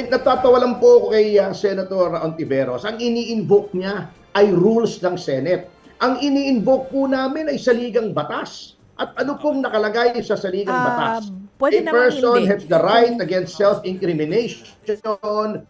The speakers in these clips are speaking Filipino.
Eh, natatawa lang po ako kay ah, Senator Ontiveros. Ang ini-invoke niya ay rules ng Senate. Ang ini-invoke po namin ay saligang batas. At ano pong nakalagay sa saligang Ah, batas? pwede A person hindi. has the right against self-incrimination.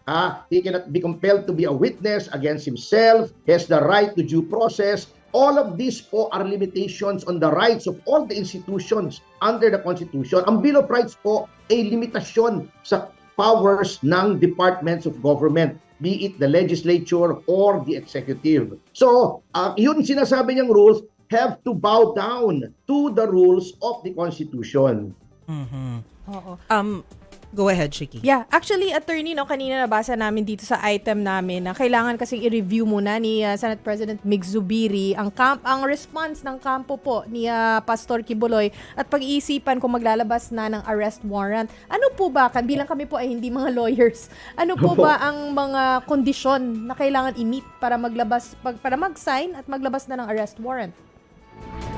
Ah, he cannot be compelled to be a witness against himself. Has the right to due process. All of these po are limitations on the rights of all the institutions under the Constitution. Ang Bill of Rights po ay limitasyon sa powers ng departments of government be it the legislature or the executive. So, uh, yun sinasabi niyang rules have to bow down to the rules of the Constitution. Mhm. Oo. Um, go ahead, Shiki. Yeah, actually attorney no kanina nabasa namin dito sa item namin na kailangan kasing i-review muna ni uh, Senate President Mig Zubiri ang camp ang response ng kampo po ni uh, Pastor Kibuloy at pag-iisipan kung maglalabas na ng arrest warrant. Ano po ba kan bilang kami po ay hindi mga lawyers. Ano po ba ang mga kondisyon na kailangan i-meet para maglabas pag, para mag-sign at maglabas na ng arrest warrant?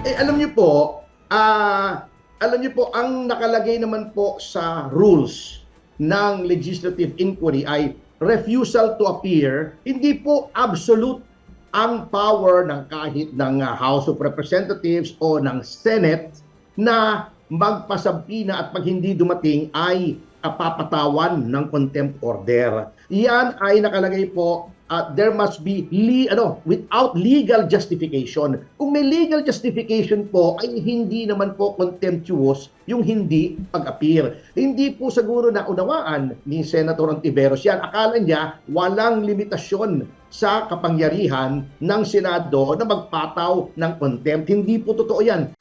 Eh, alam niyo po, ah, alam niyo po, ang nakalagay naman po sa rules ng legislative inquiry ay refusal to appear, hindi po absolute ang power ng kahit ng ah, House of Representatives o ng Senate na magpasabina at pag hindi dumating ay papatawan ng contempt order. Yan ay nakalagay po uh, there must be le- ano without legal justification. Kung may legal justification po ay hindi naman po contemptuous yung hindi pag-appear. Hindi po siguro na unawaan ni Senator Ontiveros yan. Akala niya walang limitasyon sa kapangyarihan ng Senado na magpataw ng contempt. Hindi po totoo yan.